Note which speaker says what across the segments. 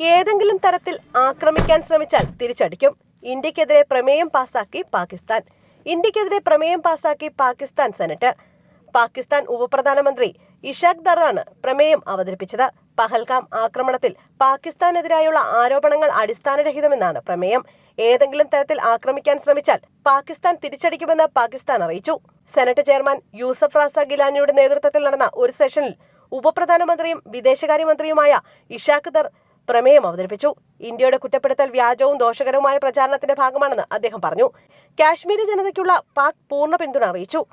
Speaker 1: ഏതെങ്കിലും തരത്തിൽ ആക്രമിക്കാൻ ശ്രമിച്ചാൽ തിരിച്ചടിക്കും. ഇന്ത്യക്കെതിരെ പ്രമേയം പാസാക്കി പാകിസ്ഥാൻ. ഇന്ത്യക്കെതിരെ പ്രമേയം പാസാക്കി പാകിസ്ഥാൻ സെനറ്റ്. പാകിസ്ഥാൻ ഉപപ്രധാനമന്ത്രി ഇഷാഖ് ദറാണ് പ്രമേയം അവതരിപ്പിച്ചത്. പഹൽഗാം ആക്രമണത്തിൽ പാകിസ്ഥാനെതിരായുള്ള ആരോപണങ്ങൾ അടിസ്ഥാനരഹിതമെന്നാണ് പ്രമേയം. ഏതെങ്കിലും തരത്തിൽ ആക്രമിക്കാൻ ശ്രമിച്ചാൽ പാകിസ്ഥാൻ തിരിച്ചടിക്കുമെന്ന് പാകിസ്ഥാൻ അറിയിച്ചു. സെനറ്റ് ചെയർമാൻ യൂസഫ് റാസ ഗിലാനിയുടെ നേതൃത്വത്തിൽ നടന്ന ഒരു സെഷനിൽ ഉപപ്രധാനമന്ത്രിയും വിദേശകാര്യമന്ത്രിയുമായ ഇഷാഖ് ദർ പ്രമേയം അവതരിപ്പിച്ചു. ഇന്ത്യയുടെ കുറ്റപ്പെടുത്തൽ വ്യാജവും ദോഷകരവുമായ പ്രചാരണത്തിന്റെ ഭാഗമാണെന്ന് അദ്ദേഹം പറഞ്ഞു. കാശ്മീരി ജനതയ്ക്കുള്ള പാക് പൂർണ പിന്തുണ അറിയിച്ചു.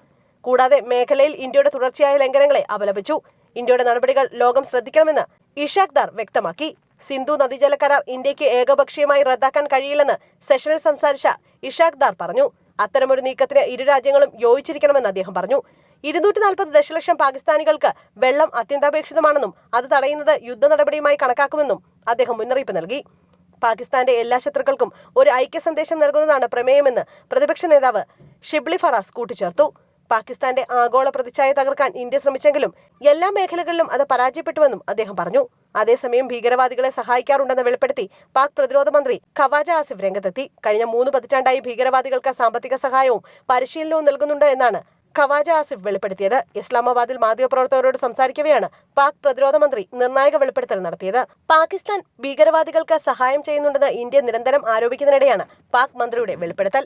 Speaker 1: കൂടാതെ മേഖലയിൽ ഇന്ത്യയുടെ തുടർച്ചയായ ലംഘനങ്ങളെ അപലപിച്ചു. ഇന്ത്യയുടെ നടപടികൾ ലോകം ശ്രദ്ധിക്കണമെന്ന് ഇഷാഖ് ദാർ വ്യക്തമാക്കി. സിന്ധു നദീജല കരാർ ഇന്ത്യയ്ക്ക് ഏകപക്ഷീയമായി റദ്ദാക്കാൻ കഴിയില്ലെന്ന് സെഷനിൽ സംസാരിച്ച ഇഷാഖ് ദാർ പറഞ്ഞു. അത്തരമൊരു നീക്കത്തിന് ഇരു രാജ്യങ്ങളും യോജിച്ചിരിക്കണമെന്ന് അദ്ദേഹം പറഞ്ഞു. ഇരുന്നൂറ്റി നാൽപ്പത് ദശലക്ഷം പാകിസ്ഥാനികൾക്ക് വെള്ളം അത്യന്താപേക്ഷിതമാണെന്നും അത് തടയുന്നത് യുദ്ധ നടപടിയുമായി കണക്കാക്കുമെന്നും അദ്ദേഹം മുന്നറിയിപ്പ് നൽകി. പാകിസ്ഥാന്റെ എല്ലാ ശത്രുക്കൾക്കും ഒരു ഐക്യ സന്ദേശം നൽകുന്നതാണ് പ്രമേയമെന്ന് പ്രതിപക്ഷ നേതാവ് ഷിബ്ലി ഫറാസ് കൂട്ടിച്ചേർത്തു. പാകിസ്ഥാന്റെ ആഗോള പ്രതിച്ഛായ തകർക്കാൻ ഇന്ത്യ ശ്രമിച്ചെങ്കിലും എല്ലാ മേഖലകളിലും അത് പരാജയപ്പെട്ടുവെന്നും അദ്ദേഹം പറഞ്ഞു. അതേസമയം ഭീകരവാദികളെ സഹായിക്കാറുണ്ടെന്ന് വെളിപ്പെടുത്തി പാക് പ്രതിരോധ മന്ത്രി ഖവാജ ആസിഫ് രംഗത്തെത്തി. കഴിഞ്ഞ മൂന്ന് പതിറ്റാണ്ടായി ഭീകരവാദികൾക്ക് സാമ്പത്തിക സഹായവും പരിശീലനവും നൽകുന്നുണ്ട് എന്നാണ് ഖവാജ ആസിഫ് വെളിപ്പെടുത്തിയത്. ഇസ്ലാമാബാദിൽ മാധ്യമപ്രവർത്തകരോട് സംസാരിക്കവെയാണ് പാക് പ്രതിരോധ മന്ത്രി നിർണായക വെളിപ്പെടുത്തൽ നടത്തിയത്. പാകിസ്ഥാൻ ഭീകരവാദികൾക്ക് സഹായം ചെയ്യുന്നുണ്ടെന്ന് ഇന്ത്യ നിരന്തരം ആരോപിക്കുന്നതിനിടെയാണ് പാക് മന്ത്രിയുടെ വെളിപ്പെടുത്തൽ.